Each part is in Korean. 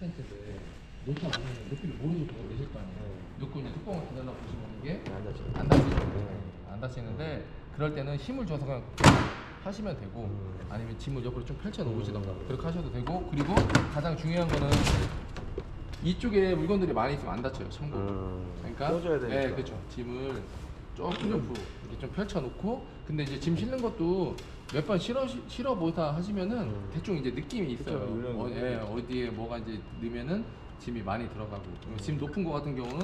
4cm인데 놓다 보면 높이를 모르고 그냥 내실 거 아니에요. 네. 놓고 이제 뚜껑을 닫아놔 보시면 이게 안 다쳐. 안 닫히죠. 네. 안 닫히는데 그럴 때는 힘을 줘서 그냥 하시면 되고 음. 아니면 짐을 옆으로 좀 펼쳐 놓으시던가 음. 그렇게 하셔도 되고 그리고 가장 중요한 거는 이쪽에 물건들이 많이 있으면 안 닫혀요. 참고로. 음. 그러니까 되니까. 네, 그렇죠. 짐을 조금 옆으로 이렇게 좀 펼쳐 놓고 근데 이제 짐 실는 것도 몇 번 실어 실어 보다 하시면은 음. 대충 이제 느낌이 있어요. 그쵸, 어, 예. 어디에 뭐가 이제 넣으면은 짐이 많이 들어가고 짐 높은 거 같은 경우는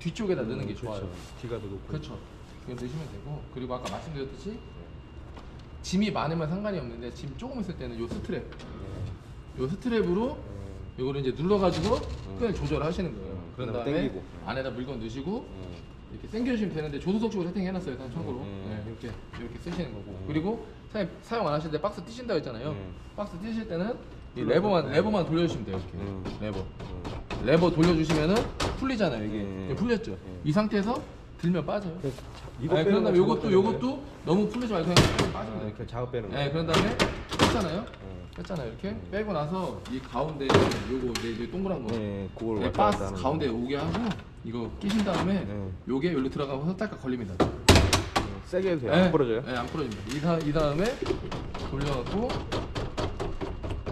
뒤쪽에다 넣는 게 좋아요. 그렇죠. 뒤가 더 높고. 그렇죠. 이거 넣으시면 되고 그리고 아까 말씀드렸듯이 짐이 많으면 상관이 없는데 짐 조금 있을 때는 요 스트랩, 네. 요 스트랩으로 음. 요거를 이제 눌러가지고 끈을 조절하시는 거예요. 음. 그런 다음에 당기고. 안에다 물건 넣으시고 음. 이렇게 당겨주시면 되는데 조수석식으로 세팅해놨어요. 일단 참고로 음. 네, 이렇게 이렇게 쓰시는 거고 음. 그리고 사장님 사용 안 하실 때 박스 띄신다고 했잖아요. 음. 박스 띄실 때는 이. 레버만 네. 레버만 돌려주시면 돼요. 이렇게 음. 레버 음. 레버 돌려주시면은 풀리잖아요. 이게 음. 풀렸죠. 음. 이 상태에서 들면 빠져요. 그 자- 이거 빼는 그런 거 다음에 요것도 빼는 요것도 너무 풀리지 말고 그냥? 빠지면 아, 돼요. 이렇게 작업 빼는 거. 네, 그런 다음에 뺐잖아요. 음. 뺐잖아요. 이렇게 음. 빼고 나서 이 가운데 요거 네, 이제 동그란 거. 네, 그걸 네, 왔다 박스 갔다 하는 가운데 거. 오게 하고 이거 끼신 다음에 네. 요게 여기로 들어가고 살짝 걸립니다. 음, 세게 해도 돼요. 네, 안 부러져요? 네, 안 부러집니다. 이, 다, 이 다음에 돌려갖고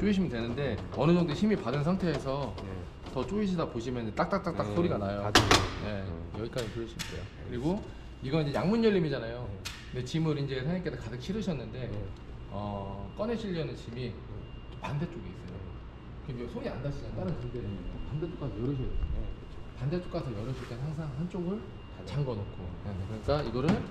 조이시면 되는데 어느 정도 힘이 받은 상태에서 네. 더 조이시다 보시면 딱딱딱딱 음, 소리가 나요. 가지고. 네, 음. 여기까지 돌리시면 돼요. 그리고 이건 이제 양문 열림이잖아요. 근데 짐을 이제 사장님께서 가득 실으셨는데 네. 어, 꺼내시려는 짐이 반대쪽에 있어요. 그럼 이제 손이 안 닿으시잖아요. 다른 짐들은 반대쪽 가서 열으셔야 돼요. 네, 반대쪽 가서 열으실 때 항상 한쪽을 잠궈 놓고 그러니까 이거를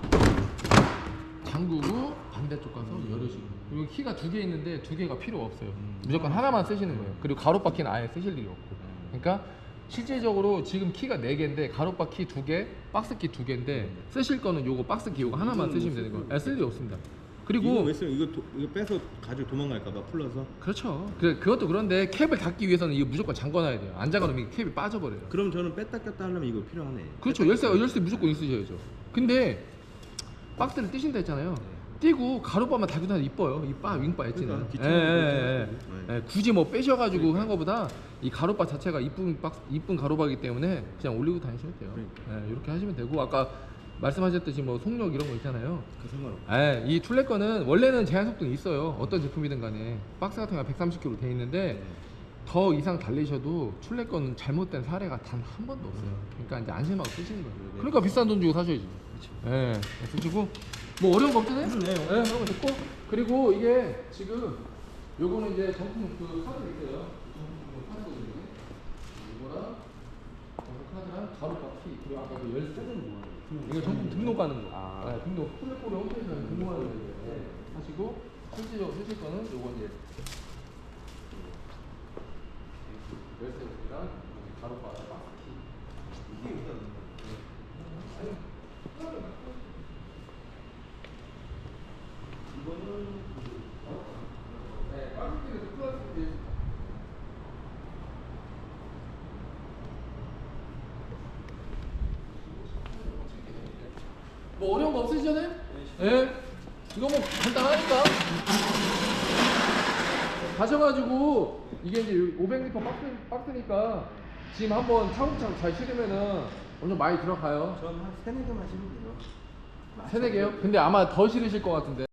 잠그고 반대쪽 가서 열으시고 그리고 키가 두 개 있는데 두 개가 필요 없어요 무조건 하나만 쓰시는 거예요 그리고 가로바퀴는 아예 쓰실 일이 없고 그러니까 실질적으로 지금 키가 네 개인데 가로바퀴 두 개, 박스 키두 개인데 쓰실 거는 요거 박스 키 요거 하나만 이거는 쓰시면 뭐 되는 거예요. 쓸 아, 쓸 일이 없습니다. 이거 그리고 왜 쓰면 이거 도, 이거 빼서 가지고 도망갈까봐 풀러서? 그렇죠. 그, 그것도 그런데 캡을 닫기 위해서는 이거 무조건 잠궈놔야 돼요. 안 잠궈놓으면 캡이 빠져버려요. 그럼 저는 뺐다 꼈다 하려면 이거 필요하네. 그렇죠. 열쇠 열쇠 무조건 있으셔야죠. 근데 박스를 띄신다 했잖아요. 띄고 가로바만 달고 다니 이뻐요. 이바 윙바 엣지는. 그러니까, 예, 뒤쪽으로 예, 이렇게 굳이 뭐 빼셔가지고 한 거보다 이 가로바 자체가 이쁜 박스 이쁜 가로바기 때문에 그냥 올리고 다니셔도 돼요. 그러니까. 예, 이렇게 하시면 되고 아까 말씀하셨듯이 뭐 속력 이런 거 있잖아요. 그 상관없어 예, 이 툴레 거는 원래는 제한 속도는 있어요. 어떤 제품이든 간에 박스 같은 거 130kg 돼 있는데 더 이상 달리셔도 툴레 거는 잘못된 사례가 단 한 번도 없어요. 그러니까 이제 안심하고 쓰시는 거예요. 그러니까 비싼 돈 주고 사셔야지. 예, 쓰시고 뭐 어려운 거 없잖아요. 예, 그런 거 됐고 그리고 이게 지금 요거는 이제 정품 그 카드 있어요. 정품 카드거든요. 이거랑 정품 카드랑 가로 바퀴 그리고 아까 그 열쇠 이거 정품 등록 가는 거. 아. 네, 등록 툴레코리 홈페이지에 등록하는 거 하시고 실질적으로 쓰실 거는 요거 이제 열쇠랑 가로 바퀴. 이게 일단 네, 꽉끼는 플라스틱 뭐 어려운 거 없으시잖아요? 예. 이거 뭐 간단하니까. 가셔가지고 이게 이제 500리터 박스, 박스니까 지금 한번 차곡차곡 잘 실으면은 엄청 많이 들어가요. 저는 한 세네 개만 실면 돼요 세네 개요? 근데 아마 더 실으실 것 같은데.